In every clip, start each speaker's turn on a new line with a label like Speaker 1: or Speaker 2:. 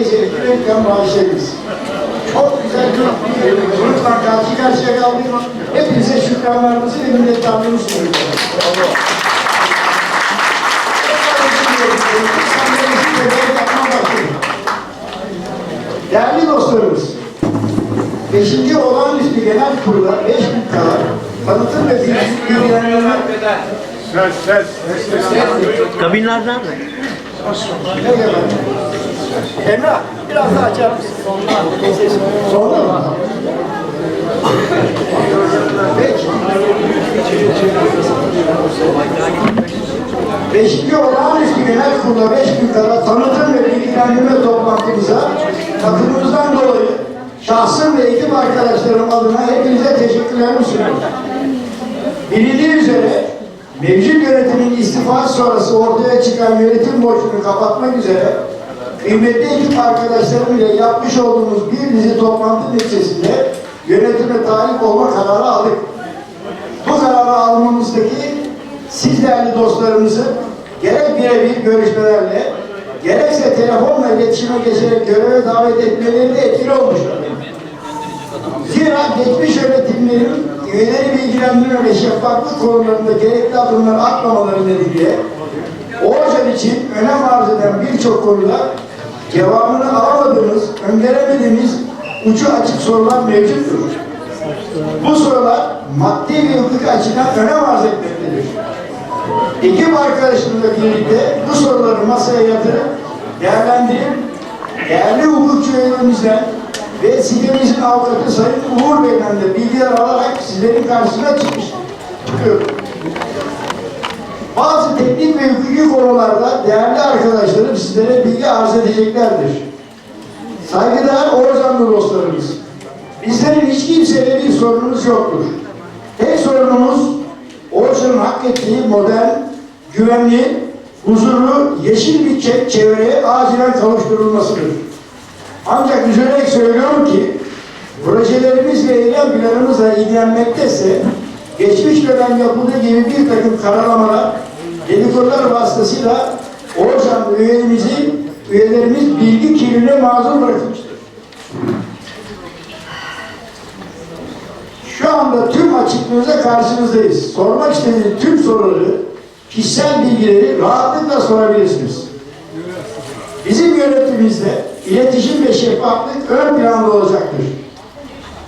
Speaker 1: gelecek reklam maaşlarımız. Çok güzel bir sonuçla karşı karşıya kaldık. Hepinize şükranlarımızı ve minnettarlığımızı sunuyoruz. Değerli dostlarımız, Beşinci olağanüstü genel kurula beş gün kala tanıtım ve bilgilendirme
Speaker 2: Kabinlerden mi?
Speaker 1: ne geldi? Emrah biraz daha açar mısın? Sonra mı? Peki. Beşinci olağanüstü genel kurula beş gün kala tanıtım ve bilgilendirme toplantımıza katılımınızdan dolayı şahsım ve ekip arkadaşlarım adına hepinize teşekkürlerimi sunuyorum. Bilindiği üzere mevcut yönetimin istifası sonrası ortaya çıkan yönetim boşluğunu kapatmak üzere kıymetli ekip arkadaşlarım ile yapmış olduğumuz bir dizi toplantı neticesinde yönetime talip olma kararı aldık. Bu kararı almamızdaki siz değerli dostlarımızı gerek birebir görüşmelerle gerekse telefonla iletişime geçerek göreve davet etmeleri de etkili olmuştur. Zira geçmiş yönetimlerin üyeleri bilgilendirme ve şeffaflık konularında gerekli adımlar atmamaları nedeniyle Oğuzhan için önem arz eden birçok konuda cevabını alamadığımız, öngöremediğimiz ucu açık sorular mevcuttur. Bu sorular maddi ve hukuki açıdan önem arz etmektedir. Ekip arkadaşımızla birlikte bu soruları masaya yatırıp değerlendirip değerli hukukçu üyelerimizden ve sitemizin avukatı Sayın Uğur Bey'den de bilgiler alarak sizlerin karşısına çıkmış. Çıkıyorum. Bazı teknik ve hukuki konularda değerli arkadaşlarım sizlere bilgi arz edeceklerdir. Saygıdeğer Oğuzhanlı dostlarımız, bizlerin hiç kimseyle bir sorunumuz yoktur. Tek sorunumuz Oğuzhan'ın hak ettiği modern, güvenli, huzurlu, yeşil bir çe- çevreye acilen kavuşturulmasıdır. Ancak üzülerek söylüyorum ki projelerimiz ve eylem planımızla ilgilenmekteyse geçmiş dönem yapıldığı gibi bir takım kararlamalar, dedikodular vasıtasıyla Oğuzhan üyelerimizi, üyelerimiz bilgi kirliliğine mazur bırakmıştır. Şu anda tüm açıklığınıza karşınızdayız. Sormak istediğiniz tüm soruları, kişisel bilgileri rahatlıkla sorabilirsiniz. Bizim yönetimimizde iletişim ve şeffaflık ön planda olacaktır.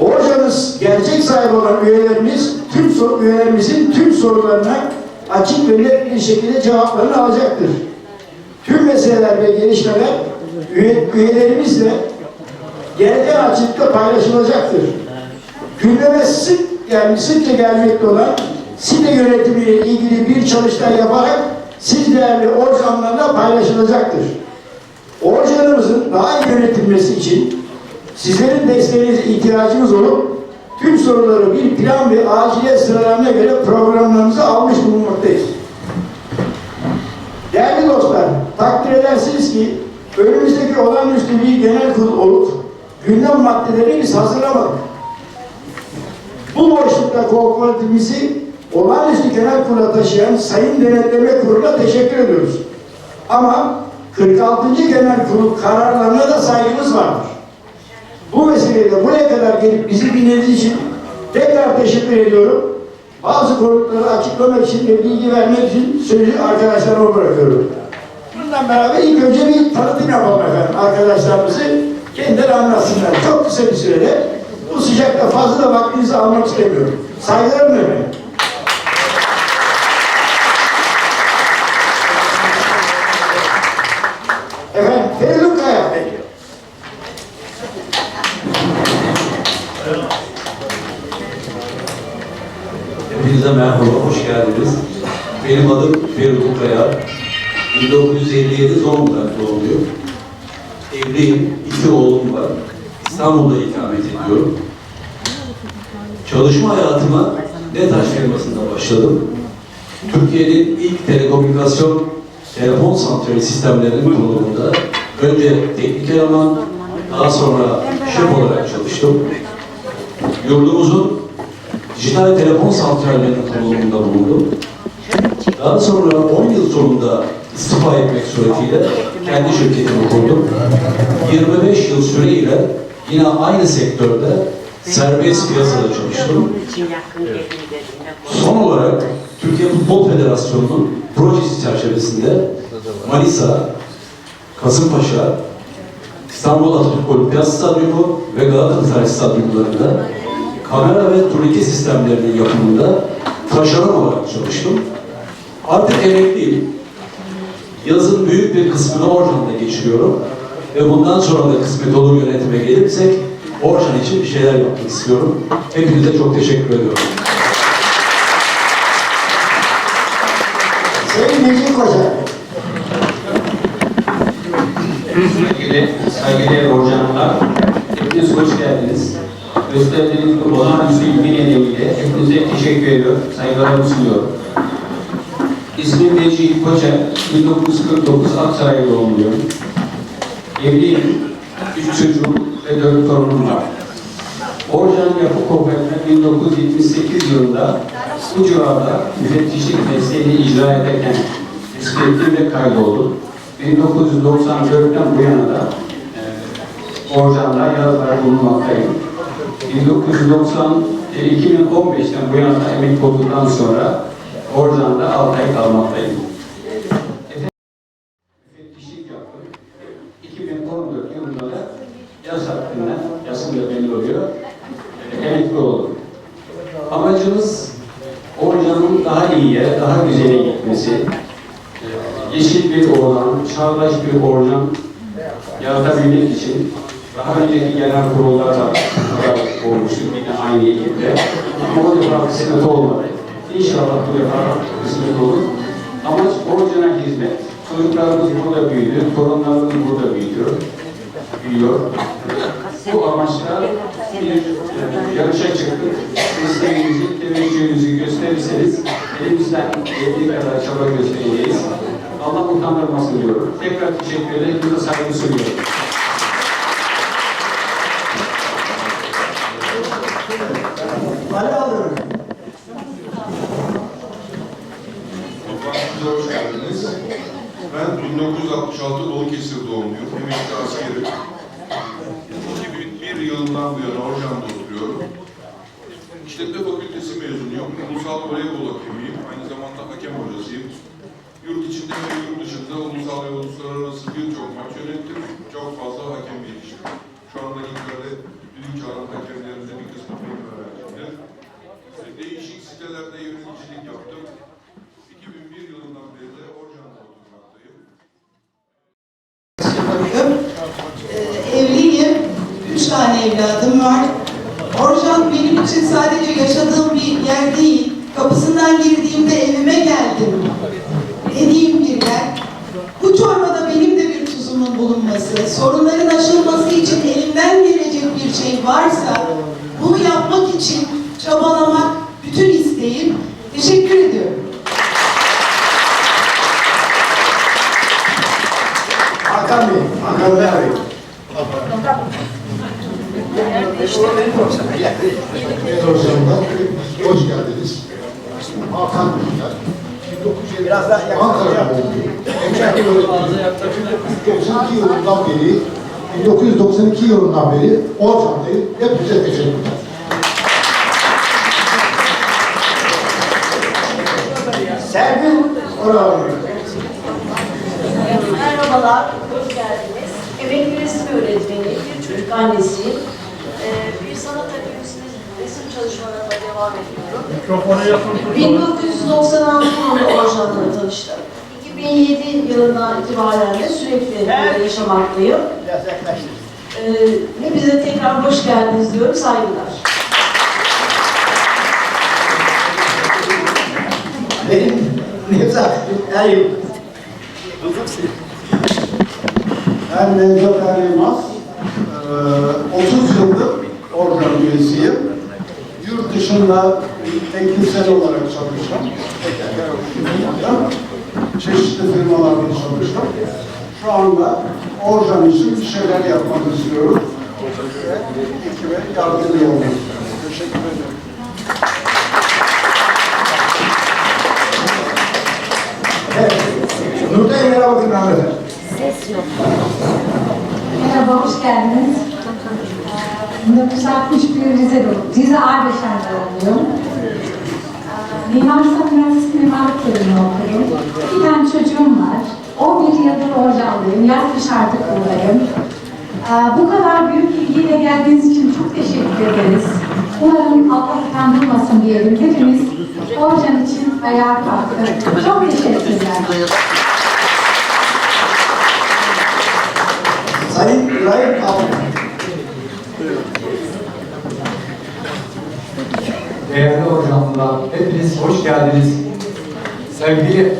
Speaker 1: Hocanız gerçek sahibi olan üyelerimiz tüm sor- üyelerimizin tüm sorularına açık ve net bir şekilde cevaplarını alacaktır. Tüm meseleler ve gelişmeler üye, üyelerimizle gereken açıkta paylaşılacaktır. Gündeme sık yani sıkça gelmekte olan site yönetimiyle ilgili bir çalıştay yaparak siz değerli organlarla paylaşılacaktır. Organlarımızın daha iyi yönetilmesi için sizlerin desteğinize ihtiyacımız olup tüm soruları bir plan ve aciliyet sıralarına göre programlarımıza almış bulunmaktayız. Değerli dostlar, takdir edersiniz ki önümüzdeki olağanüstü bir genel kurul olup gündem maddelerini biz hazırlamadık. Bu boşlukta kooperatifimizi olağanüstü genel kurula taşıyan Sayın Denetleme Kurulu'na teşekkür ediyoruz. Ama 46. Genel Kurul kararlarına da saygımız vardır. Bu vesileyle buraya kadar gelip bizi dinlediğiniz için tekrar teşekkür ediyorum. Bazı konukları açıklamak için ve bilgi vermek için sözü arkadaşlarıma bırakıyorum. Bundan beraber ilk önce bir tanıtım yapalım efendim arkadaşlarımızı. Kendileri anlatsınlar. Çok kısa bir sürede bu sıcakta fazla da vaktinizi almak istemiyorum. Saygılarım efendim Feridun Kaya.
Speaker 3: Hepinize merhaba, hoş geldiniz. Benim adım Feridun Kaya. 1957 Zonguldak doğumluyum. Evliyim, iki oğlum var. İstanbul'da ikamet ediyorum. Çalışma hayatıma Netaş firmasında başladım. Türkiye'nin ilk telekomünikasyon telefon santrali sistemlerinin kurulumunda önce teknik eleman, daha sonra şef olarak çalıştım. Yurdumuzun dijital telefon santrallerinin kurulumunda bulundum. Daha sonra 10 yıl sonunda istifa etmek suretiyle kendi şirketimi kurdum. 25 yıl süreyle yine aynı sektörde serbest piyasada çalıştım. Son olarak Türkiye Futbol Federasyonu'nun projesi çerçevesinde Manisa, Kasımpaşa, İstanbul Atatürk Olimpiyat Stadyumu ve Galatasaray Stadyumlarında kamera ve turnike sistemlerinin yapımında taşeron olarak çalıştım. Artık emekliyim. Yazın büyük bir kısmını Orjan'da geçiriyorum. Ve bundan sonra da kısmet olur yönetime gelirsek Orjan için bir şeyler yapmak istiyorum. Hepinize çok teşekkür ediyorum.
Speaker 1: Sayın Necip Koca.
Speaker 4: Sevgili, saygıdeğer Orjanlar, hepiniz hoş geldiniz. Gösterdiğiniz bu olağanüstü ilgi nedeniyle hepinize teşekkür ediyorum, saygılarımı sunuyorum. İsmim Necip Koça, 1949 Aksaray doğumluyum. Evliyim, üç çocuğum ve dört torunum var. Orjan Yapı Kooperatifine 1978 yılında bu civarda müfettişlik mesleğini icra ederken ve kaydoldum. 1994'ten bu yana da e, Orjan'da yazlar bulunmaktayım. 1990 e, 2015'ten bu yana emekli olduktan sonra Orjan'da 6 ay kalmaktayım. Müfettişlik yaptım. 2014 yılında da yaz hakkında, yasım da belli oluyor, e, emekli oldum. Amacımız Orjan'ın daha iyiye, daha güzele gitmesi, e, yeşil bir orman, çağdaş bir orman yaratabilmek için daha önceki genel kurullarda da olmuştuk yine aynı ekipte. Ama o defa kısmet olmadı. İnşallah bu defa kısmet olur. Amaç Orjan'a hizmet. Çocuklarımız burada büyüdü, torunlarımız burada büyüdü, büyüyor. Bu amaçla bir e, yarışa çıktık. İsteğinizi, teveccühünüzü gösterirseniz elimizden geldiği kadar çaba göstereceğiz. Allah utandırmasın diyorum. Tekrar teşekkür ederim. Hepinize saygı sunuyorum.
Speaker 1: Ali alıyorum.
Speaker 5: Toplantıya hoş geldiniz. Ben 1966 Balıkesir doğumluyum. Emekli askerim. 2001 yılından bu yana Orjan'da oturuyorum. İşletme Fakültesi mezunuyum. Ulusal voleybol hakemiyim. Aynı zamanda hakem hocasıyım. Yurt içinde ve yurt dışında ulusal ve uluslararası birçok maç yönettim. Çok fazla hakem yetiştim. Şu anda İngiltere düdük çağrı hakemlerinde bir kısmı benim öğrencimdir. Değişik sitelerde yöneticilik yaptım. 2001 yılından beri de Orjan'da oturmaktayım.
Speaker 6: yapıyorum. Ee, evliyim. Üç tane evladım var. Orjan benim için sadece yaşadığım bir yer değil. Kapısından girdiğimde evime geldim. Dediğim bir yer. Bu çorbada benim de bir tuzumun bulunması, sorunların aşılması için elimden gelecek bir şey varsa bunu yapmak için çabalamak bütün isteğim. Teşekkür ediyorum.
Speaker 1: Hakan Bey, Hakan Bey abi.
Speaker 7: Televizyonda hoş geldiniz. Hakan Beyler. 1970 Ankara'da oldu. Emekli öğretmen yılından beri, 1992 yılından beri Orçan'dayım. Hepinize teşekkürler.
Speaker 1: Serpil Oral.
Speaker 8: Merhabalar, hoş geldiniz. Emekli resim öğretmeni, bir çocuk annesiyim. Ee, bir sanat akademisinin resim çalışmalarına devam ediyorum.
Speaker 2: Mikrofonu yakın
Speaker 8: 1996 yılında Orjan'la tanıştım. 2007 yılından itibaren de sürekli burada yaşamaktayım.
Speaker 1: Biraz yaklaştır.
Speaker 8: Ee, hepinize tekrar hoş geldiniz diyorum, saygılar.
Speaker 1: Benim Nevzat Erayım.
Speaker 9: Ben Nevzat Er Yılmaz. Ee, 30 yıldır organ üyesiyim. Yurt dışında teknisyen olarak çalıştım. Çeşitli firmalarda çalıştım. Şu anda organ için bir şeyler yapmak istiyorum. Ekibe yardımcı olmak. Teşekkür ederim.
Speaker 1: Evet. Nurten Yere bakın hanımefendi.
Speaker 10: Merhaba, hoş geldiniz. Ee, 1961 Rize doğumluyum. Rize Ardeşen doğumluyum. Ee, Mimar Sinan Üniversitesi Mimarlık Bölümü okuyorum. İki tane çocuğum var. 11 yıldır Kış artık buradayım. Ee, Bu kadar büyük ilgiyle geldiğiniz için çok teşekkür ederiz. Umarım Allah utandırmasın diyelim. Hepimiz Orjan için ayağa kalktık. Çok teşekkürler.
Speaker 1: Sayın İbrahim Altun.
Speaker 11: Değerli hocamlar, hepiniz hoş geldiniz. Sevgili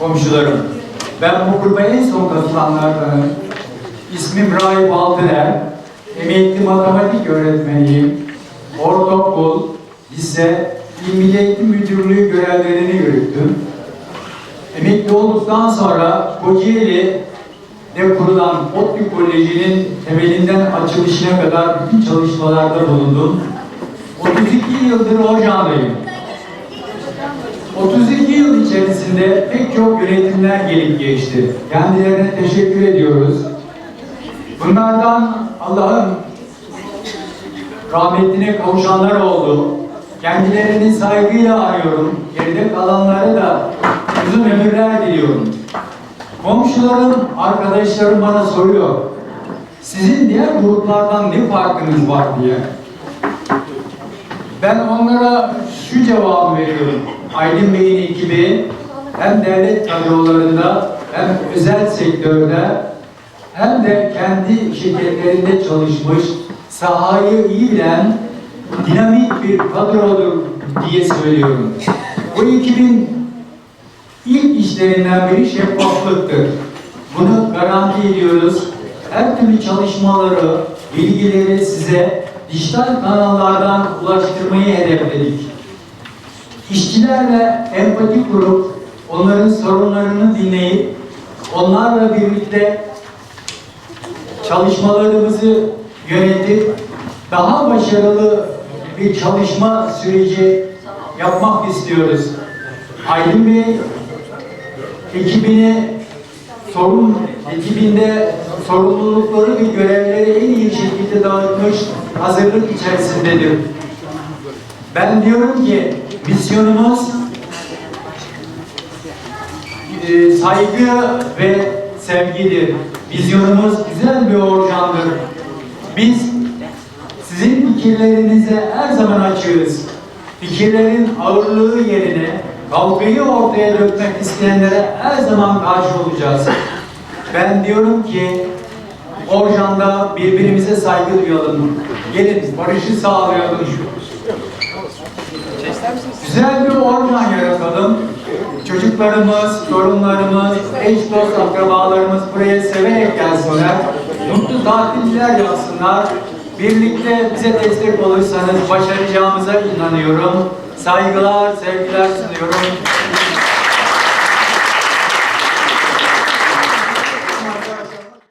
Speaker 11: komşularım, ben bu gruba en son katılanlardanım. İsmim Rahip Altıner, emekli matematik öğretmeniyim. Ortaokul, lise, İl Eğitim Müdürlüğü görevlerini yürüttüm. Emekli olduktan sonra Kocaeli'de kurulan ODTÜ Koleji'nin temelinden açılışına kadar bütün çalışmalarda bulundum. 32 yıldır Orjan'dayım. 32 yıl içerisinde pek çok yönetimler gelip geçti. Kendilerine teşekkür ediyoruz. Bunlardan Allah'ın rahmetine kavuşanlar oldu. Kendilerini saygıyla arıyorum. Geride kalanlara da uzun ömürler diliyorum. Komşularım, arkadaşlarım bana soruyor. Sizin diğer gruplardan ne farkınız var diye. Ben onlara şu cevabı veriyorum. Aydın Bey'in ekibi hem devlet kadrolarında hem özel sektörde hem de kendi şirketlerinde çalışmış, sahayı iyi bilen dinamik bir kadrodur diye söylüyorum. Bu ekibin ilk işlerinden biri şeffaflıktır. Bunu garanti ediyoruz. Her türlü çalışmaları, bilgileri size dijital kanallardan ulaştırmayı hedefledik. İşçilerle empati kurup onların sorunlarını dinleyip onlarla birlikte çalışmalarımızı yönetip daha başarılı bir çalışma süreci yapmak istiyoruz. Aydın Bey ekibini sorun ekibinde sorumlulukları ve görevleri en iyi şekilde dağıtmış hazırlık içerisindedir. Ben diyorum ki misyonumuz e, saygı ve sevgidir. Vizyonumuz güzel bir organdır. Biz sizin fikirlerinize her zaman açığız. Fikirlerin ağırlığı yerine kavgayı ortaya dökmek isteyenlere her zaman karşı olacağız. Ben diyorum ki Orjan'da birbirimize saygı duyalım. Gelin barışı sağlayalım. Güzel bir organ yaratalım. Çocuklarımız, torunlarımız, eş dost akrabalarımız buraya severek gelsinler. Mutlu tatiller yapsınlar. Birlikte bize destek olursanız başaracağımıza inanıyorum. Saygılar, sevgiler sunuyorum.